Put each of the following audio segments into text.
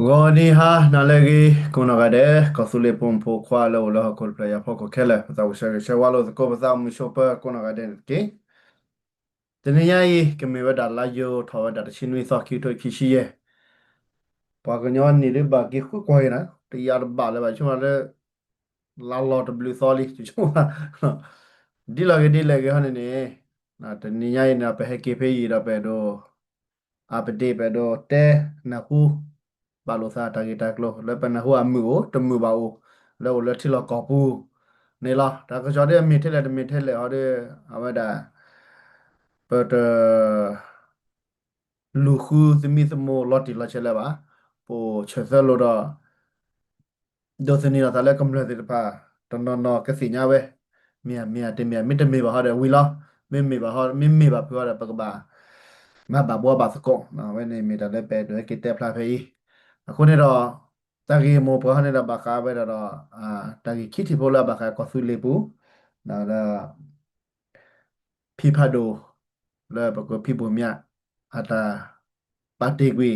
Goni ha nalegi kuna gade kosule pompo kwa lo lo kol playa poko kele za usha she walo ko za mu shopa kuna gade ke tene yai ke me wada la yo thawa da chin wi sa ki to ki shi ye pa ga nyon ni de ba ki khu ko na ti ya ba le ba chuma le la lo to blue soli chuma di la ge di la ge ha ne ne na tene yai na pe he ke pe yi da pe do a pe de pe do te na hu ဘာလို့ စားတာဂီတာကလို့လဲပနဟိုအမှုကိုတမှုပါဦးလဲလဲထီလောကောပူနေလားဒါကကြောတဲ့မိထဲလဲတမိထဲလဲဟောတဲ့အဝဒါပတ်လူခုသမီသမလော်တီလာချဲလဲပါပိုချက်စလို့တော့ဒိုစနီလာတလဲကမ္လတဲ့ပါတနနော်ကစီညာပဲမြာမြာတင်မြာမိတမေပါဟောတဲ့ဝီလာမင်းမေပါဟောမင်းမေပါပြောတဲ့ပကပါမဘာဘောပါစကောနော်ဝဲနေမိတလဲပဲတော့ကိတက်ဖလာဖေး အခုနေတော့တကီမောပဟနေတော့ဘကာပဲတော့အာတကီခိတိပိုလာဘကာကောဆူလေပူနော်လာဖိဖဒိုလာဘကဖိပူမြအတာပါတေကွေ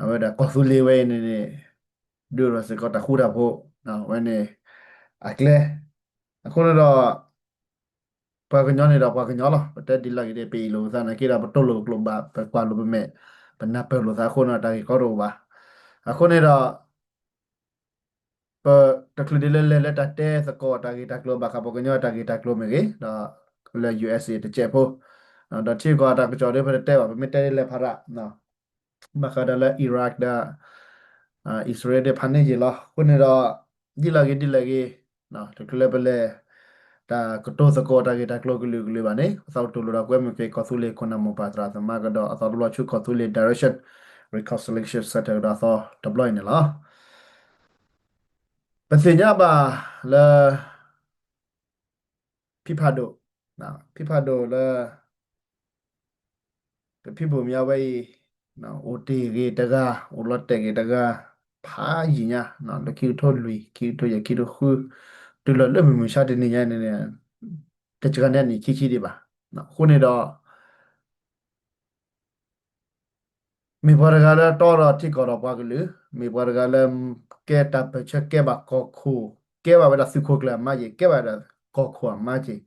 အဝဒါကောဆူလေဝဲနေနေဒူရစကောတခုရဖို့နော်ဝဲနေအကလေအခုတော့ပါကညောနေတော့ပါကညောလားတက်ဒီလိုက်တဲ့ပေလို့စားနေကြတာပတုလို့ကလုံးပါပကွာလို့ပဲမဲ့ဘနပလို့စားခုနတာကောတော့ပါ အခုနေတော့ပတကလဒီလေလေတတဲစကောတာဂီတကလဘကပကညောတာဂီတကလမေကေတော့လေ USA တချက်ဖို့တော့ချေကောတာကကြော်ရဖတဲ့ပါမတဲလေဖရာနော်မခဒလာအီရတ်ဒါအစ္စရေးတဲ့ဖန်နေကြီးလားခုနေတော့ဒီလာကေဒီလာကေနော်တကလဘလေတာကတိုစကောတာကေတကလကလူကလူပါနေဆောက်တူလိုတော့ကွဲမကေကောဆူလေခုနမပါတရာသမကတော့အသောလိုချုကောဆူလေ direction reconciliation center ဒါသော deploy နေလားပစညပါလာဖိဖာဒိုနော်ဖိဖာဒိုလာဖိဘုံမြဝဲနော် OT ရေတကား OLOT ရေတကားဖာကြီးညာနော်လကီထိုလူကီတိုရကီတိုခုတူလလမမရှာတဲ့နေရနေတချကနေနီခီခီဒီပါနော်ခုနေတော့ မေဘရဂလာတော်ရတိကောရပါကလူမေဘရဂလာကဲတပ်ချက်ကဲပါကောခုကဲပါဝဒစုခိုကလာမကြီးကဲပါဒကောခုမကြီး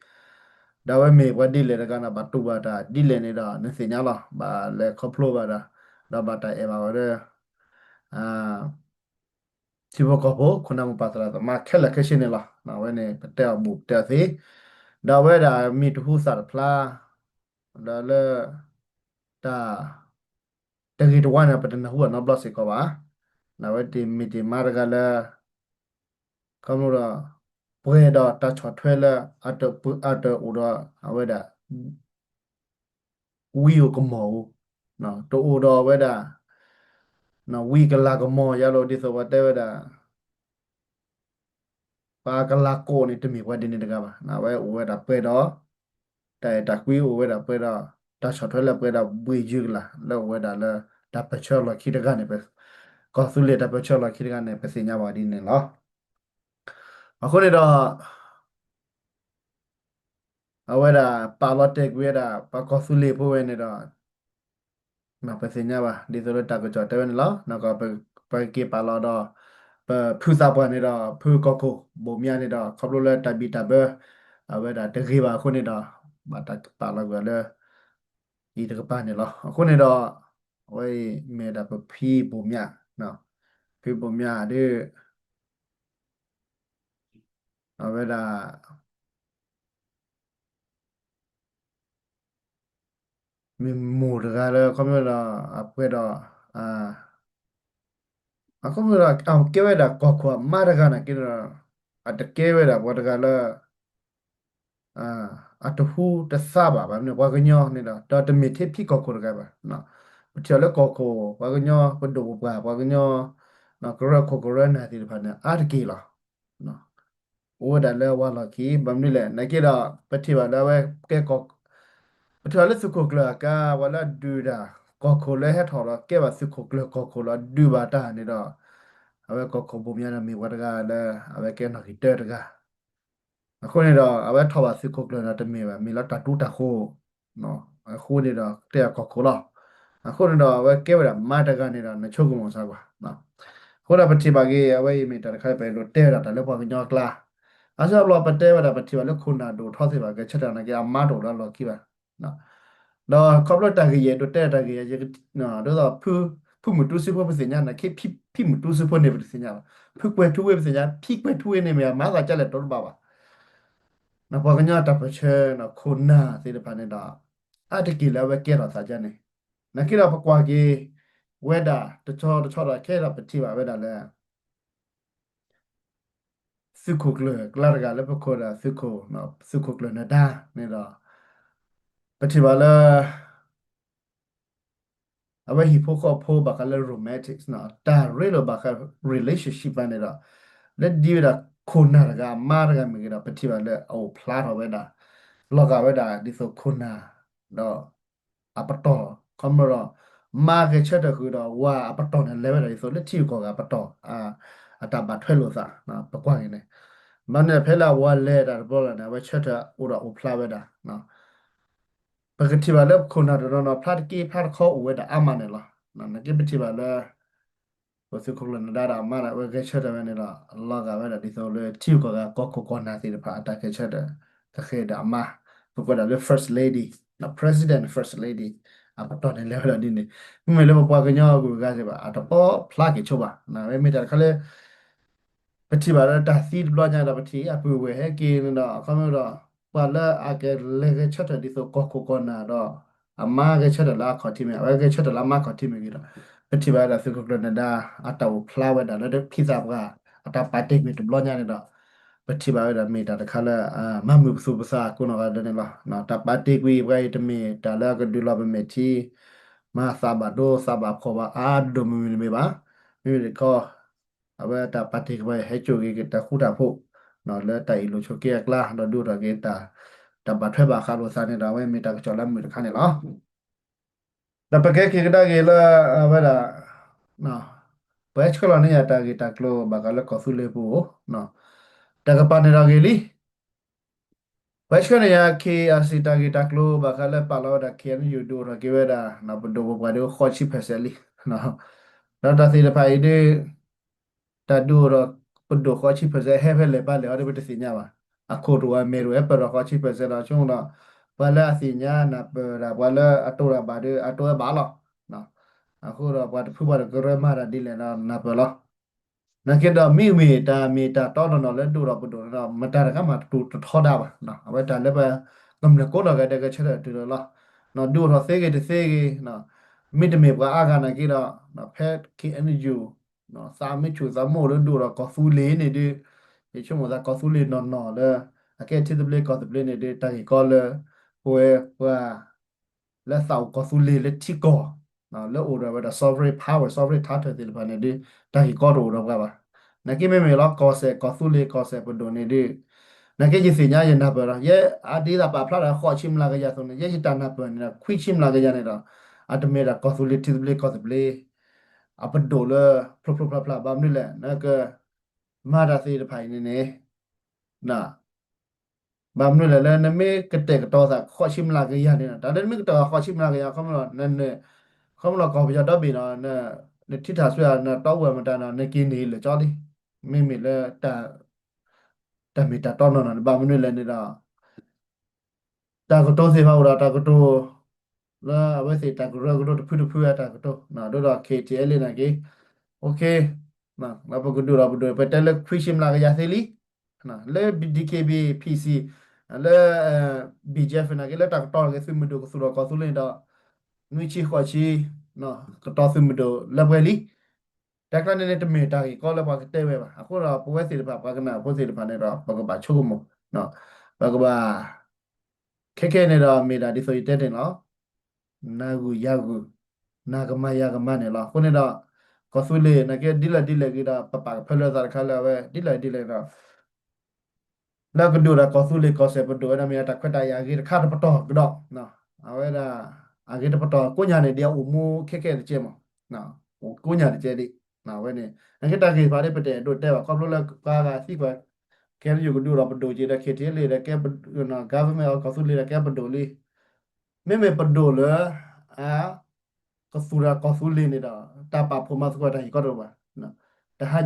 ဒါဝဲမေဝဒီလေကနာဘတူဘာတာဒီလေနေတာနစညာလာဘာလေခဖလိုဘာတာဒါဘာတာအေဘာဝရအာစီဘကဘောခုနမပါတလာမခက်လက်ခရှင်နေလားနာဝဲနေပတဲဘူတဲစီဒါဝဲဒါမီတဟုစာဖလာဒါလေတာ တကီတဝနာပတနဟူနဘလစေကပါနာဝတိမီတီမာရကလာကမရပွဲတော့တချွတ်ထွဲလာအတပအတဥရအဝဒဝီယကမောနော်တိုဥတော်ဝဒနော်ဝီကလာကမောရလို့ဒီဆိုဝတဲဝဒပါကလာကိုနေတမီဝဒနေတကပါနာဝဲဥဝဒပဲတော့တဲတကွီဥဝဒပဲတော့ တချွတ်ထွဲလာပဲတော့ဘွေယူလာလောဝဒလာတပချောလခိတကနေပဲကောဆူလေတပချောလခိတကနေပဲစညာပါဒီနေလားအခုနေတော့အဝဲတာပါလော့တက်ဝဲတာပါကောဆူလေပိုးဝဲနေတော့မပဲစညာပါဒီဆိုတော့တကကြောတဲဝဲနေလားနောက်ကပဲပဲကေပါလော့တော့ပဖူစာပွားနေတော့ဖူကောကိုဘုံမြနေတော့ခပ်လို့လဲတဘီတဘအဝဲတာတခေပါခုနေတော့ဘာတပါလော့ကလ ည်းဒီတကပါနေလားအခုနေတော့ဝေးမေတာပဖီပုံမြနော်ဖီပုံမြတဲ့အဝဲတာမမူတကလည်းကွန်ပျူတာအပွဲတော့အာအခုမရအောင်ကဲဝဲတာကောခွာမာရကနာကိရအတကဲဝဲတာဘောတကလည်းအာ အတဟူတသဘာဘာနေဘောကညောနေတာတော်တမီတိဖိကောခွရကပါနော်ချေလကောကိုဘာကညောဘဒိုဘာဘာကညောနော်ကရခိုကရနာတိဖာနာအာတကီလာနော်ဝဒလဲဝလာကီဘမ်နီလဲနကေတာပတိဘာဒါဝဲကဲကောပထလဲစုခိုကလာကာဝလာဒူဒါကောခိုလဲဟက်ထော်လာကဲပါစုခိုကလကောခိုလာဒူဘာတာနေတော့အဝဲကောခိုဘုံမြနာမီဝဒကလဲအဝဲကဲနော်ကီတဲတက အခုနေတော့အဝဲထော်ပါစုခိုကလနာတမီပဲမီလာတတူတခိုနော်အခုနေတော့တဲ့ကောခိုလာအခုတော့ဝဲကဲဝရမာတကနေတာနချုပ်ကမစားကွာနော်ခုနပတိပါကေအဝဲမီတခါပဲလို့တဲတာတလည်းပေါ်ကညောကလာအစားလောပတဲဝရပတိပါလို့ခုနာတို့ထောစီပါကချက်တာနကေအမတော်တော့လောကိပါနော်တော့ကောပလတာကေရတို့တဲတာကေရနော်တော့ဖူဖူမတူစီဖို့ပစညာနခေဖိဖိမတူစီဖို့နေပစညာဖူကွယ်ထူဝဲပစညာဖိကွယ်ထူဝဲနေမြမာကကြလက်တော့ပါပါ နော်ပေါ်ကညောတပ်ပချဲနော်ခုနာစေတပါနေတာအတကီလာဝဲကဲတော့စာကြနေ nakira pa kwa ge weda to cho to cho da ke da pati ba weda le sukho kle klar ga le pa ko da sukho no sukho kle na da ne da pati ba le awa hi pho ko pho ba ka le romantics na ta re lo ba ka relationship ba ne da le di da ko na ga ma ga mi ga pati ba le au phla ro weda lo ga weda di so ko na do အပတော်ကမရမာကချက်တခုတော့ဝါအပတော်နဲ့ level တွေဆိုလက်ချီကောကအပတော်အာအတဘထွက်လို့စားနော်ပကွာရင်လည်းမနဲ့ဖဲလာဝါလဲတာဘောလာနေဝချက်တာဥရဥဖလာဝဲတာနော်ပကတိပါလက်ခုနာတော့နော်ဖတ်ကီဖတ်ခေါ်ဝဲတာအမနဲ့လားနော်နကိပတိပါလဲဝစခုလနဒါရာမနာဝဲကချက်တယ် နဲ့လားအလ္လာဟ်ကဝဲတာဒီဆိုလေချီကောကကောကောကောနာစီတဖာအတကချက်တယ်တခေတာအမပကွာတယ် first lady နော် president first lady အပတော်တယ်လေလာဒီနေမမေလည်းပွားကညောကိုကားစေပါအတပေါ်ဖလာကေချိုပါနော်မေတခါလေပတိပါတာစီဘလောညာတာပတိအပူဝဲဟဲကေနော်အခမတော့ပါလာအကလေကချက်တဲ့ဒီဆိုကောကိုကောနာတော့အမကချက်တယ်လားခေါ်တိမေအကချက်တယ်လားမခေါ်တိမေကြီးတော့ပ တိပါတာစကုကလနဒါအတော်ဖလာဝဲတာလည်းဖိစားကအတပါတိတ်မေတဘလောညာနေတော့ပတိပါရမေတာတခါလာအာမမှုစုပစာကုနောကဒနေလာနော်တပါတိကွေဘိုင်တမေတလာကဒူလာဘမေတီမာစာဘဒိုစာဘခေါ်ပါအာဒိုမီမေပါမိမိကောအဘတာပါတိကွေဟဲချိုကေတခုတာဖို့နော်လဲတိုင်လိုချိုကေကလာတော့ဒူရကေတာတပါထွဲပါခါလိုစာနေတာဝဲမေတာကကျော်လမ်းမေတခါနေလား တပကေကေကဒါကေလာဘဒါနော်ဘယ်ချကလနေရတာကေတာကလိုဘာကလကောဖူလေပူနော်တကပနေရကေလီဘယ်ချကနေရ KRC တာဂီတာကလိုဘာကလည်းပါလောဒါကေန်ယူဒိုရကေဝဒါနဘ ဒိုဘဘာဒိုခေါ်ချိဖက်ဆယ်လီနော်တော့တာစီတဖိုင်ဒီတာဒူရပဒိုခေါ်ချိဖက်ဆယ်ဟဲဖဲလေပါလေအော်ဒီဘတစီညာပါအခုတော့မေရပရခေါ်ချိဖက်ဆယ်လာချုံတော့ဘလာစီညာနာပရာဘလာအတူရဘာဒအတူဘာလောနော်အခုတော့ဘာဖူဘာကရမာရာဒီလေနာနာပလောနကေဒမီမီတာမီတာတောနော်လဲတူတော့ပတူတော့မတာကမှတူထောတာပါနော်အဝဲတာလည်းပဲကမ္လကိုတော့ကတဲ့ကချက်တူတော့နော်ဒူတော့သေကေသေကေနော်မိတမေကအာဂနာကေတော့နော်ဖက်ကေအန်ယူနော်စာမချူဇမိုလို့ဒူတော့ကောဖူလေးနေဒီဒီချုံမသာကောဖူလေးနော်နော်လဲအကဲတိတပလေးကောတပလေးနေဒီတာကြီးကောလဲ ဟိုဟွာလက်ဆောက်ကောဖူလေးလက်တီကောနော်လောအိုရဝဒါ sovereign power sovereign ထားတဲ့ဒီဘာနေဒီတာဟီကောရိုတော့ကပါနကိမေမေလောကောဆေကောသုလေကောဆေပဒိုနေဒီနကိကြီးစညာယနာပရာယေအဒီတာပါဖလာတာခေါ်ချိမလာကရဆုံးယေယတနာပနေတာခွိချိမလာကရနေတာအတမေတာကောသုလေတိလေကောသပလေအပဒိုလဖလဖလဖလဘာမနိလေ ဘာမနိလေနမေကတဲ့ကတော့သာခေါ်ချိမလာကရနေတာဒါလည်းမေကတော့ခေါ်ချိမလာကရခမလို့နည်းနည်းခမလို့ကောပြတော့ပြီနော်နဲ့နဲ့ထိတာဆွဲနဲ့တောက်ဝဲမတန်တာနဲ့ကင်းနေလေကြောလိမိမိလေတာတမီတာတော့နော်ဘာမနွေလဲနေတာတာကတော့စေပါဦးတာကတော့လာဝဲစေတာကတော့ကတော့ဖူဖူရတာကတော့နော်တော့ KTL လေနာကေโอเคနော်လာပကဒူရာဘဒူပတက်လက်ခွရှိမလာကြသေးလီနော်လေ DKB PC လေ BJF နာကေလက်တာတော့ကေဆွမဒူကဆူတော့ကဆူလင်းတော့ငွေချီခွာချီနော်ကတော့ဆွမဒူလက်ဝဲလီတက်ကလည်းတမေတာကြီးကောလည်းပါတဲ့ပဲပါအခုတော့ပွဲစီတပါပါကနာပွဲစီတပါနဲ့တော့ဘကပါချုပ်မနော်ဘကပါခက်ခဲနေတော့မေတာဒီဆိုတက်တယ်နော်နာဂူရဂူနာဂမယဂမနဲ့လားခုနေတော့ကောဆွလေနကေဒီလာဒီလာကီတာပပဖလဲတာခါလာပဲဒီလာဒီလာတော့ လာကဒူရာကောဆွလေကောဆေပဒူရမီတာခွတ်တာယာဂီခါတပတော့ကတော့နော်အဝဲတာအဂီတပတော့ကိုညာနေတရားဦးမခက်ခဲတဲ့ကျဲမနော်ကိုညာတဲ့ကျဲဒီနာဝဲနေအခေတကေဘာတဲ့ပတဲ့တို့တဲ့ပါကောပလိုလာကာကစီကွာကဲယူကဒူရပဒိုဂျေတဲ့ခေတေလေတဲ့ကဲနော် government ကောဆူလေတဲ့ကဲပဒိုလေမေမေပဒိုလေအာ ก็สุราก็สุลินี่ดาตาปาพมาสกว่าได้ก็ดว่านะแต่หา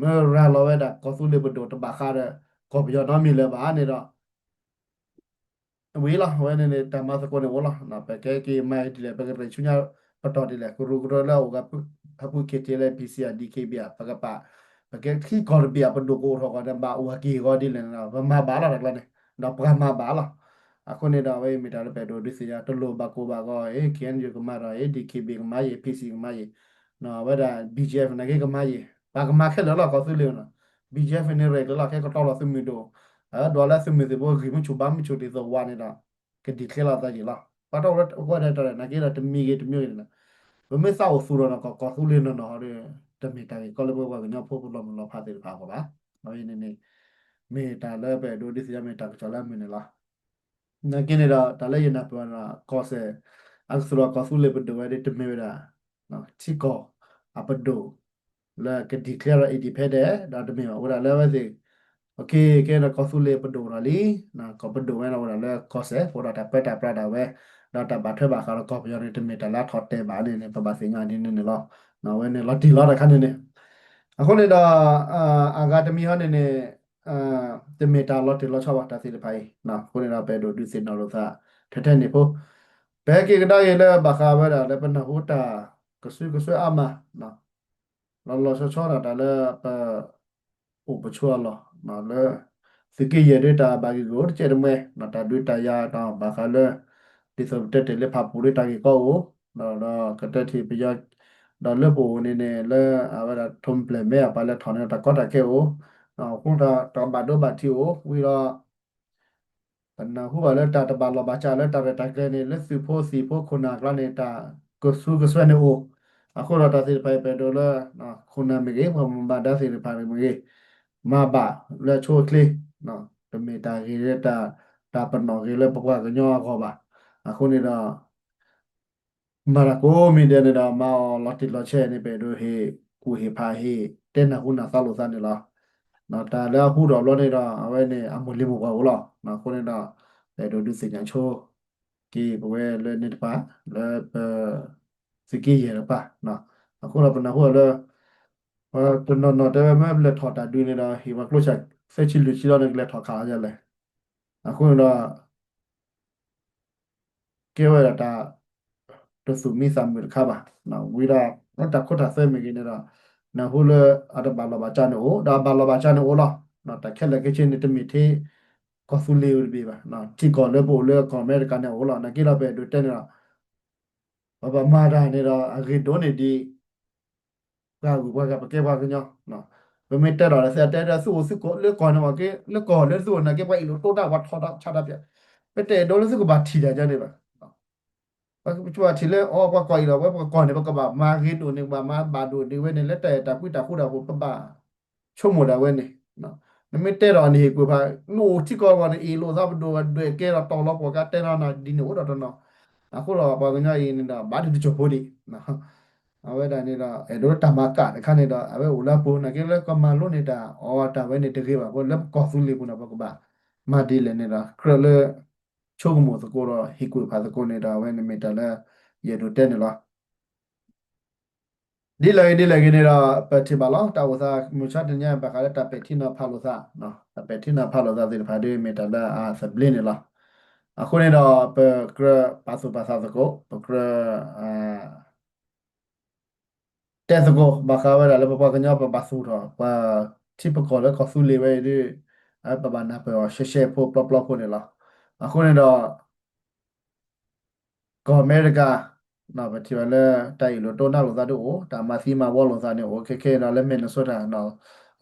မရလောဝဲတာကောစုလေဘဒိုတဘာခါရကောပယောနမီလေဘာနေတော့ဝေးလာဝဲနေနေတမစကောနေဝလာနာပကဲကေမိုက်တလေပကပရချုညာပတော်တလေကရူကရလောကအပုကေတလေ PCR DKB ပကပပကဲခီကောဘီပဒိုကိုထောကဒဘာဝကီကောဒီလေနာမဘာလာရကလနေတော့ပကမဘာလာအခုနေတော့ဝေးမီတာလေပဒိုဒီစီယာတလိုဘကိုဘကောအေကန်ယူကမရာအေ DKB ကမရေ PC ကမရေနော်ဝဲတာ BGF နကေကမရေ ယေဘာကမာခဲလောလောကောသူလေနော် BGF နေရကလောခဲကတော့လောသူမီတို့အဲဒေါ်လာစမီဒီဘောဂီမချူဘာမချူဒီဇဝါနေတာကဒီခဲလာတာကြီးလားပါတော့တော့ရတဲ့နကေရတမီကေတမျိုးနေတာဘမေဆောက်ဆူတော့ကောကောသူလေနော်နော်ရတမီတာကောလဘောကညဖို့ဖို့လောမလောဖာတဲ့ဖာကောပါဘာရင်းနေနေမေတာလည်းပဲတို့ဒီစီယမေတာချလာမင်းလားနကေနေတာတလည်းရနာပနာကောဆဲအခစရကောဆူလေဘဒဝဲတဲ့တမီရာနော်ချီကောအပဒို လာကဒီကလာအဒီဖဲတဲ့ဒါတမီဝရလည်းပဲစီ Okey, ke na kosule pedora li, na ko pedo we na wala le kose, fora ta peta prada we, da ta ba thwe ba kha ko pyo ni te me ta la thot te ba ni ne pa ba se nya ni ne lo, na we ne lo ti lo da kha ni ne. အခုနေတော့အာအာဂါတမီဟာနေနေအာတမီတာလော့တီလော့ချပါတာစီတဖိုင်နော်ခုနေတော့ပဲတို့ဒုစင်နော်လို့သာထထနေဖို့ဘဲကေကဒါရေလဲဘာခါဝဲတာလဲပနဟူတာကဆွေကဆွေအမနော် လောလောချောချောတာဒါလဲပဥပချောလောနော်လဲစကေရတဲ့တာဘာကြီးကိုချေရမဲနော်တာဒွေတာယာတော့ဘာခါလဲဒီစဘတက်တယ်လေဖာပူရတာကြီးကောနော်တော့ကတက်တီပြရ đó lớp bộ này nè là à vậy là thùng ple mẹ bà là thằng này ta có ta kêu nó cũng ta ta bà đôi bà thiếu vì là bạn nào cũng gọi là ta ta bà là bà cha là ta về ta cái này là sư phụ sư phụ คน nào là này ta có su có suy này ô à cô là ta thì phải phải đó là nó คน nào mình cái mà bà đã thì phải mình cái mà bà là chua kli nó tụi mình ta cái là ta ta bắt nó cái là bắt qua cái nhỏ khó bà à cô này là မာရကိုမီတဲ့နေတာမောလော်တီလော်ချဲနေပဲတို့ဟေကူဟေဖာဟေတဲ့နာခုနာသလို့စနေလားနော်တာလည်းခုတော့လောနေတော့အဝဲနေအမလီမဘောလားနော်ခုနေတော့တဲ့တို့ဒုစညာချိုကေဘဝဲလဲနေတပါလဲပ စကီရပါနော်အခုတော့ပနာဟိုလဲဟောတနော်နော်တဲ့မဲ့လက်ထော်တာတွေ့နေတာဟေမကလို့ချက်ဆက်ချီလူချီတော့လည်းထော်ခါကြလဲအခုတော့ကေဝရတာ to su mi sam mi kha ba na wi ra na ta khot ta se mi gi ne ra na hu le a da ba la ba cha ne o da ba la ba cha ne o la na ta khet le ke chin ni te mi the ko su le wi bi ba na ti ko le bo le ko me ka ne o la na ki la be do te ne ra ba ba ma da ne ra a ge do ne di ga gu ba ga ba ke ba ga nyo na ဘယ်မတက်တော့လဲဆက်တက်တဲ့စုစုကိုလက်ကောနော်ကေလက်ကောလက်စုနာကေပိုင်လို့တိုးတာဝတ်ထောတာချတာပြပတဲ့ဒေါ်လစုကဘာထီတာကြတယ်ပါဘာချွာချီလေအော်ဘာကွာရောဘာကွာနေဘာကဘာမာဂီတိုနေဘာမာဘာဒိုဒီဝဲနေလက်တဲ့တာကွိတာခုတာကိုပပချုံမတာဝဲနေနော်နမတဲတော်နေကိုဘာနိုတီကောဘာနေအီလိုသာဘဒိုတွေကဲတော့တော်တော့ကတဲနာဒီနိုတော့တော့ အခုတော့ဘာကညာရင်းနေတာဘာဒီချိုဖိုဒီနော်အဝဲတာနေတာအဲတို့တမကတခါနေတာအဝဲဦးလာပိုးနေကဲလေကမလို့နေတာအော်တာဝဲနေတကေပါဘောလက်ကောဆူလေးပုနာဘကဘာမာဒီလေနေတာခရလေချိုကမိုစကိုတော့ဟီကွေဖာစကိုနေတာဝဲနေမီတာလဲရေတို့တဲ့နေလားဒီလေဒီလေကနေတော့ပတိပါလောတာဝသာမူချတ်ညံပခါလက်တပတိနာဖာလို့သာနော်ပတိနာဖာလို့သာဒီဖာဒီမီတာလဲအာစဘလင်းနေလား အခုနေတော့ပကရပါစုပါစာစကိုပကရအာတဲစကိုဘာခါဝရလည်းပပကညောပပစုတော့ပတိပကောလည်းကဆူလေးပဲဒီအပပနာပေါ်ရှေရှေဖို့ပလပလခုနေလားအခုနေတော့ကောအမေရိကနော်ဗတီဝလဲတိုက်လို့တိုးနောက်လို့သားတို့ကိုဒါမစီမာဝေါ်လို့သားနေကိုခဲခဲတော့လက်မင်းနဲ့ဆွတ်တာနော်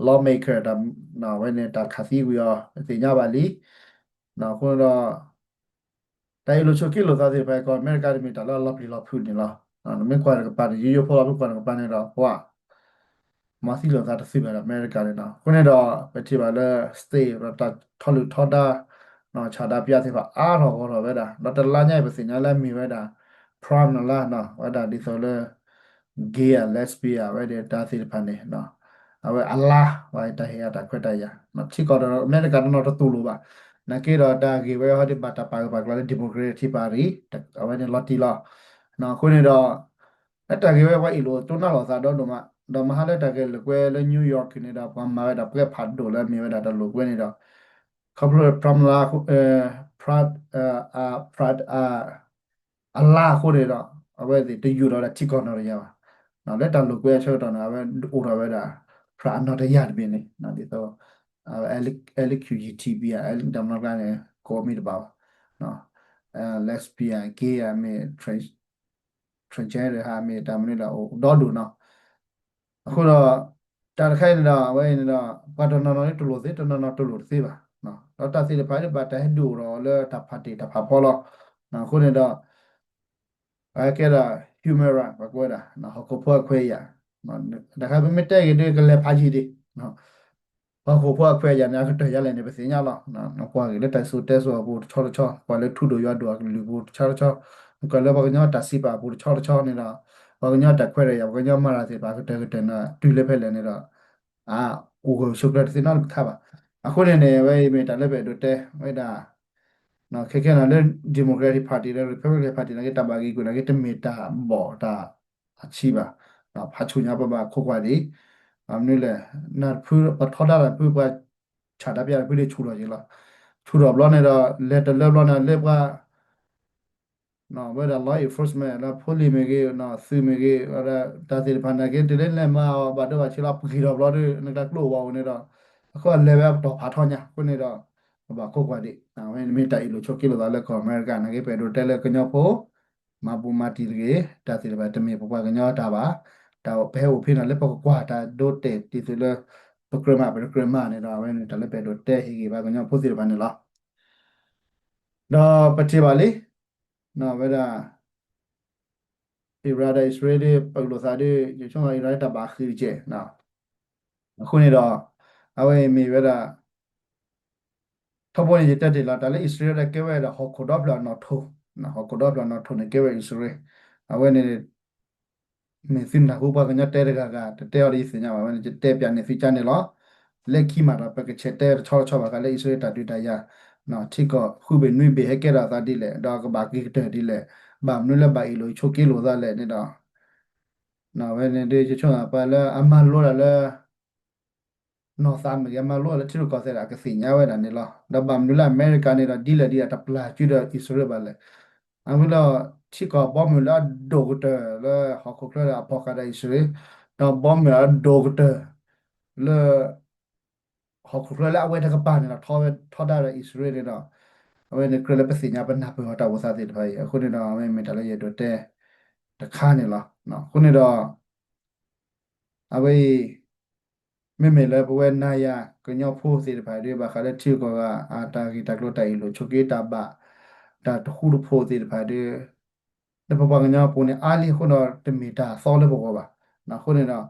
lawmaker ဒါနော်ဝဲနေတာခါစီကွာသိညပါလီနော်ခုတော့ တိုက်လို့ချိုကိလို့သာဒီပဲကောအမေရိကမိတာလာလာပြီလာဖူနေလားနော်မင်းကွာကပါရီရိုးဖော်လာကွာကပါနေတော့ဟွာမစီလို့သာတစီပဲအမေရိကလည်းနော်ခုနေတော့ဗတီဝလဲ stay ရတာထော်လူထော်တာနော်ခြာတာပြသေးပါအားတော့ဟောတော့ပဲဒါတော့တလာညိုက်ပစင်ညာလဲမိပဲဒါ prom နလာနော်ဝဒါဒီဆိုလဲ gay อ่ะ lesbian ပဲတဲ့တာစီဖန်နေနော်အဝဲအလားဝိုင်တဟရတာခွတ်တရနော်ချီကတော့အမေရိကန်တော့တူလို့ပါ na ke ro ta ge we ha de ba ta pa ba la democratic ti pa ri ta wa ne lot ti la na ko ne do ta ge we wa i lo to na lo sa do do ma do ma ha le ta ge le kwe le new york ne da pa ma da ple phat do le mi we da da lo kwe ne da ခပ်လို့ပရမလာအဲဖရတ်အာဖရတ်အာအလာခိုးရတော့အဝဲဒီတယူတော့တိကောနော်ရပါနော်လက်တလူကွဲချောတော့နော်အဝဲအိုရဝဲတာဖရတ်နော်တရတပြင်းနေနော်ဒီတော့အဲ LQGTB အဲဒမ်နော်ကနေကောမီတပါနော်အဲ lesbian gay အမေ trans transgender ဟာမေဒါမနေတော့တော့ဒူနော်အခုတော့တာခိုင်နေတာဝဲနေတာပါတနော်နော်တူလို့သေးတနော်နော်တူလို့သေးပါနော်တော့တာစီတဖိုင်ဘာတဲဒူရောလေတဖတ်တီတဖတ်ဖော်လို့နော်ခုနေတော့အဲကဲတာ human right ဘာကွာတာနော်ဟောကဖွားခွဲရနော်ဒါကမတဲ့ရတဲ့ကလေးဖာကြီးဒီနော် ဘာကိုဖွားခွဲရညာကတော့ရလည်းနေပစညာလောက်နော်နော်ကွာလေတက်ဆူတက်ဆူဘူချောချောကွာလေထူတို့ရတော့လူဘူချောချောကလည်းဘာကညာတစီပါဘူချောချောနေတာဘာကညာတက်ခွဲရရဘာကညာမလာစီဘာကတဲ့တဲ့နာတူလေဖက်လည်းနေတော့အာအိုကိုရှုပ်ရတဲ့နော်ခါပါအခုနေနေဝဲမေတာလည်းပဲတို့တဲဝဲတာနော်ခေခေနာလည်း Democratic Party လည်း Republican Party လည်းတဘာကြီးကိုလည်းတမေတာဘောတာအချီပါနော်ဖာချုညာပပခုကွာဒီ အမနလေနာဖူပထောဒါဖူပခြာတာပြဖူလေချူတော့ကြီးလားချူတော့ဘလောနေတော့လက်တလက်ဘလောနေလက်ကနော်ဘယ်တော့ law enforcement လာဖိုလီမေကေနော်စီမေကေအဲ့ဒါတာစီဖန်နာကေတလဲလက်မှာဘာတော့ချီလာပကီတော့ဘလောတွေနေတာကလို့ပါဦးနေတော့အခု level တော့ဖာထောညာခုနေတော့ဘာကိုကွာဒီအဝဲမေတိုင်လို့ချုပ်ကိလို့တော့လက်ကောအမေရိကန်ငေပဲတော့တဲလက်ကညောဖို့မပူမတီကေတာစီပဲတမေပပွားကညောတာပါ တာဘဲဟိုဖိနာလက်ပကွာတာဒိုတေတီစလပကရမပကရမနေတော့ဝဲနေတလက်ပဲတော့တဲဟီကေဘာကညောဖို့စီပါနေလားတော့ပတိပါလေနော်ဝဲတာဣဘရာဒိုင်စရေဒီပကလို့စားဒီချုံဣရာတာဘာခီကျနော်အခုနေတော့အဝဲမေဝဲတာထဘောနေတက်တယ်လာတလည်းဣသရေလကဲဝဲတာဟောခိုဒဘလာနော်ထိုနော်ဟောခိုဒဘလာနော်ထိုနေကဲဝဲဣသရေအဝဲနေ မင်းစင်တာဟိုပါကညတဲရကကတဲရည်စညာပါဝဲနေတဲပြန်နေစီချနေလောလက်ခီမာတာပကချက်တဲချောချောပါကလည်းဣသရေတာတွေ့တရနော်ထိကခုပဲနွိပဲဟဲကဲတာသာတိလေဒါကဘာကိတဲတိလေဘာမနုလဘအိလိုချိုကေလိုသာလေနေတော့နော်ဝဲနေတေချောပါလာအမလောလာနော်စာမရမလို့လည်းသူကစရာကစီညာဝဲတာနေလားဒါဗမ်နူလာအမေရိကန်နေတာဒီလေဒီတာပလာကျူဒအစ္စရေးပါလေအမလို့ ချိကဘောမလာဒိုဂတာလေဟောက်ခလာအပေါကဒါအစ္စရေးတော့ဘောမလာဒိုဂတာလေဟောက်ခလာအဝဲတကပါနေတာထောဝဲထောဒါအစ္စရေးနေတော့အဝဲနေကလပစီညာပနာပေါ်တာဝစားတဲ့ဖိုင်အခုနေတော့အမေမတလည်းရတော့တဲ့တခါနေလားနော်ခုနေတော့အဝဲမေမေလည်းဘဝနာယကညောဖို့စီတပါတွေပါခါလက်ချီကောကအာတာဂီတက်လို့တိုင်လို့ချုပ်ကေတာပါတာတခုလို့ဖို့စီတပါတွေ တပပကညောပုံနေအာလီခုတော့တမီတာဆောလည်းဘောပါနော်ခုနေတော့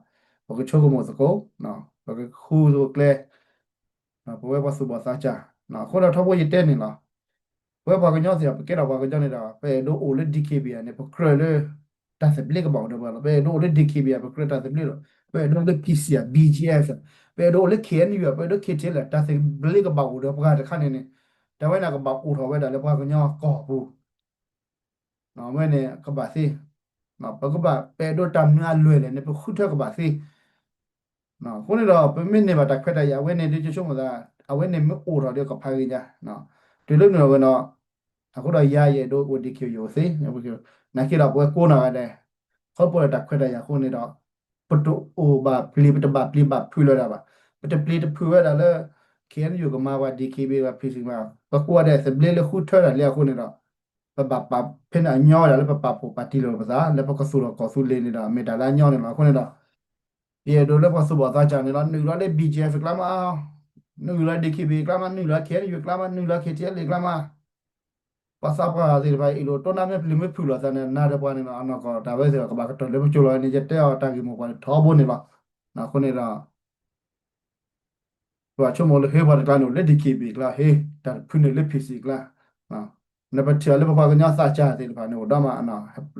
ဘကချုပ်ကမောစကောနော်ဘကခုဆိုကလေနော်ဘဝဘဆူဘစာချာနော်ခုတော့ထဖို့ရတဲ့နေလားဘဝဘကညောစီပကေတော့ဘကညောနေတာပဲလို့အိုလက်ဒီကေဘီနဲ့ပခရလေတာစပလစ်ကဘောတော့ဘာပဲလို့လက်ဒီကေဘီပခရတာစပလစ်တော့ pero le PCA BGS pero le KNU pero KTL တာစဘလကဘောက်တော့ပကတခါနေနေတဝဲနာကဘောက်ဦးတော်ဝဲတာလေပကညောကောဘူး နော်မဲနေကဘာစီနော်ပကဘာ pero တမ်နာလွယ်လေနေပခုထကဘာစီနော်ခုနေတော့ပမင်းနေပါတခွက်တရဝဲနေဒီချုံမသာအဝဲနေမဦးတော်တဲ့ကဖိုင်ကြနော်ဒီလိုမျိုးကတော့အခုတော့ရရဲ့တို့ ODQ ရိုစေညဘကနာခိတော့ပွဲကိုနာရတယ်ခေါ်ပေါ်တခွက်တရခုနေတော့ပတိုအိုဘာပလီပတဘာပလီဘာဖွေလာပါပတပလီတဖွေရတာလေကန်ယူကမာဝဒီကေဘေဘာဖီစီမာပကွာတဲ့စဘလေလခုထရလေခုနေတော့ ပပပဖင်အညောရလည်းပပပပတိလောပစာလည်းပကဆူလောကဆူလေးနေတာမေတာလာညောနေလောခုနေတာပြေဒိုလည်းပဆူဘာသာချန်နေလောနူရလည်း BGF ကလာမနူရဒီခိဘီကလာမနူရခဲရကလာမနူရခဲချဲလေကလာမပစာပါဒီဘိုင်အီလိုတော်နာမဲ့ဖလီမဖူလာစနေနာရပွားနေလောအနောက်ကောဒါပဲဆိုတော့ကဘာကတော်လည်းမချိုလာနေကြတဲ့အော်တာကီမောပါထောဖို့နေလောနောက်ခုနေတာဘာချုံမလို့ဟေဘာကလာနူလက်ဒီခိဘီကလာဟေတာဖုန်လက်ဖီစီကလာနော် နဘတလဘခွာကညာစာချာတဲ့ခါနော်ဒါမှအနာ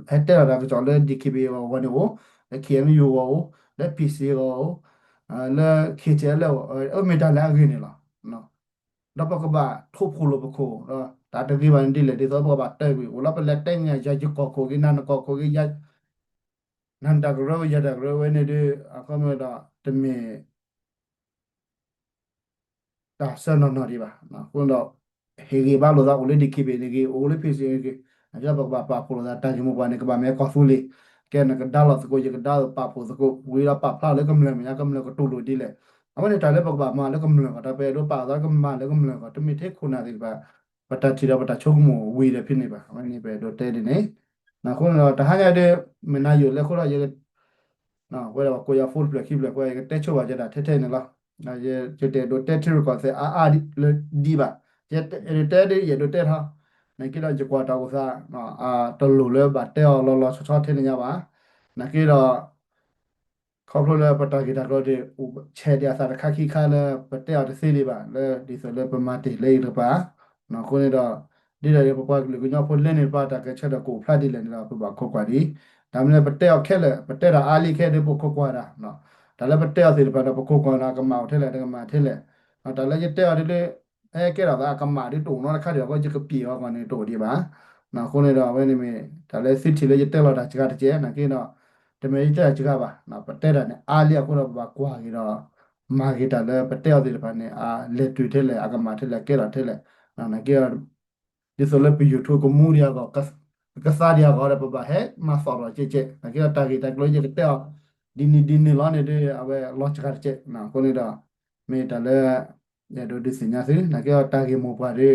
ဟက်တာဒါကြောင့်လေဒီကီဘီဝနကိုလေကီအမ်ယူဝလေပီစီရောလေခေတဲလောအမေတာလာဂင်းလာနော်ဒါပကဘာထုပ်ခုလဘခုနော်တာတကီဘန်ဒီလေဒီသောပကဘာတဲ့ကိုလပလက်တဲ့ငါယာဂျီကောခိုကီနာနကောခိုကီယာနန္ဒဂရောယာဒဂရောဝနေဒီအခမဒါတမေဒါဆန်နော်နော်ဒီပါနော်ခုတော့ ဟေဂေဘာလို့တော့ဦးလေးဒီခိဘေနေကြီးဦးလေးဖြစ်စီကြီးအကြဘကဘာပါဖိုလာတာဂျမဘာနေကဘာမဲကောဖူလီကဲနကဒါလစကိုရကဒါပါဖိုစကိုဝေးလာပါဖလာလေကမလဲမရကမလဲကတူလို့ဒီလေအမနဲ့တာလေဘကဘာမလေကမလဲကတာပဲတော့ပါတော့ကမလေကမလဲကတမီထေခုနာဒီပါပတတီရပတချုံမဝေးတယ်ဖြစ်နေပါအမနေပဲတော့တဲနေနော်ခုတော့တဟရတဲ့မနာယူလေခုတော့ရနော်ဝဲတော့ကိုရဖုန်းပလက်ခိပလက်ကိုရ တဲချုံပါကြတာထဲထဲနေလားနော်ရကျတဲ့တော့တဲထရကောဆဲအာအာဒီပါရတဲတဲရတော့တဲထားနကိတော့ကြကွာတော့စားနော်အာတလူလဲပါတဲအော်လောလောချောချောထဲနေကြပါနကိတော့ခေါပလိုလဲပတာဂီတာတော့ဒီချဲတဲ့စားခါခိခါလဲပတဲအော်တစီလေးပါလဲဒီဆိုလဲပမာတီလေးရပါနော်ခုနေတော့ဒီရရပပွားကလေးကညဖို့လဲနေပါတာကချက်တော့ကိုဖတ်ဒီလဲနေတာပပခောက်ကွာဒီဒါမှလည်းပတဲအော်ခဲလဲပတဲတာအားလိခဲတဲ့ပုခောက်ကွာတာနော်ဒါလည်းပတဲအော်စီပါတော့ပခောက်ကွာနာကမောက်ထဲလဲတကမာထဲလဲနော်ဒါလည်းရတဲအော်ဒီလေ အဲကဲတော့ကမဒီတုံတော့ခါတော့ကကြကပြေရောကနေတို့ဒီပါနော်ခုနေတော့ဝဲနေမေဒါလည်းစစ်တီလေရတဲလောက်တာကြကတကျဲနော်ကိတော့တမေကြကြကပါနော်ပတဲတာနဲ့အားလျက်ခုတော့ပါကွာကြီးတော့မာဂီတာလည်းပတဲအော်ဒီပါနဲ့အာလက်တူထဲလဲအကမာထဲလဲကဲတော့ထဲလဲနော်နကေဒီဆိုလည်းပီယူထိုကမူရီယာကကကစားရီယာကရပပဟဲမဆော်ရချေချေနကေတာဂီတာကလိုဂျီကတဲဒီနီဒီနီလာနေတဲ့အဘလောချကချေနော်ခုနေတော့မေတလ ည်းရဒိုဒီစညာစီနကေတာဂီမိုပါရီ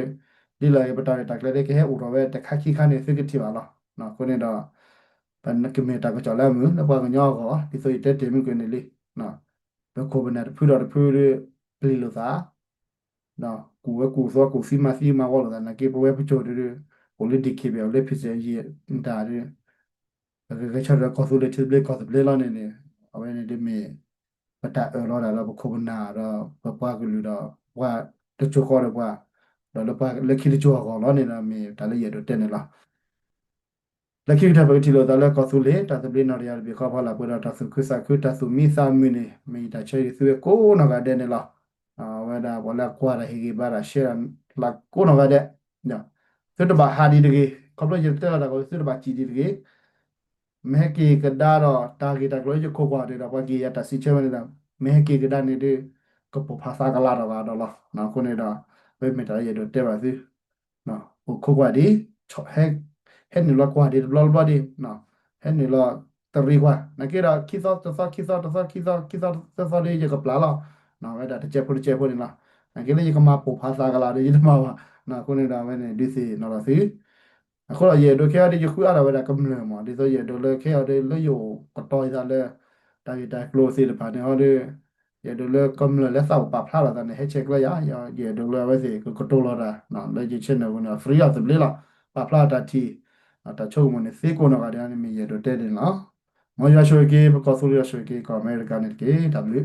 ဒီလာရပတာတာကလေးကဟဲဦးတော့ပဲတခါခိခါနေစိကတိပါလားနော်ခုနေတော့ပန်ကမေတာကကြော်လာမှုနပွားကညောကောဒီဆိုတက်တယ်မြကွနေလေနော်ဘကိုဘနာဖူတော့ဖူရပလီလို့သာနော်ကူဝကူသောကူစီမစီမဝလောဒါနကေပွဲပချိုတွေကိုလဒီကေပဲလေဖြစ်စေရတာတွေကချရကောဆူလေချဘလေကောဆဘလေလာနေနေအဝဲနေဒီမေပတာအော်လာတော့ခုဘနာတော့ပပကလူတော့ ဝါတချိုခေါ်တော့ကွာတော့လပလက်ခိတချိုကောလောနေတာမေဒါလည်းရတော့တက်နေလားလက်ခိထဘတိလို့ဒါလည်းကောဆူလေတာသပလနော်ရပြီခေါ်ဖလာပွေတော့တဆူခွစခွတဆူမိစာမီနေမိတာချေဆွေကိုနကတဲ့နေလား uh, whether wala kwara higi bara share la kono ga de no so to ba ha di de ko lo je te la ko so to ba chi di de me ke ka da ro ta ge ta ko je ko kwa de da ba ge ya ta si che me da me ke ga da ne de ko po pha sa ga la da ba do lo na ko ne da we me ta ye do te ba si no ko ko kwa di cho he he ni lo kwa di lo ba di no he ni lo တရီကွာနကေရာခိသောတသခိသောတသခိသောခိသောတသလေးရကပလာလာနော်ဝဲတာတစ်ချက်ဖို့တစ်ချက်ဖို့နေလားငကလေးကမပိုဖာစာကလာဒီမှာပါနော်ခုနေတာဝဲနေဒီစီနော်လားစီအခုတော့ရေတို့ခဲရတဲ့ခုရတာဝဲတာကမလဲမဒီဆိုရေတို့လေခဲရတဲ့လေယိုကတော်ရလဲတာဂီတာကလိုစီတပါနေဟောဒီရေတို့လေကမလဲလက်ဆောက်ပါဖလာတာနဲ့ဟက် ချက်လဲရရေတို့လေဝဲစီကတော်လာတာနော်လေချင်နေဝင်ဖရီရသဘလေးလားပါဖလာတာတီတာချုံမနေစေကိုနော်ကတည်းကနေမြေရေတို့တဲ့တယ်နော်မောရရွှေကေပကောဆူရရွှေကေကောအမေရိကန်နဲ့ကေ W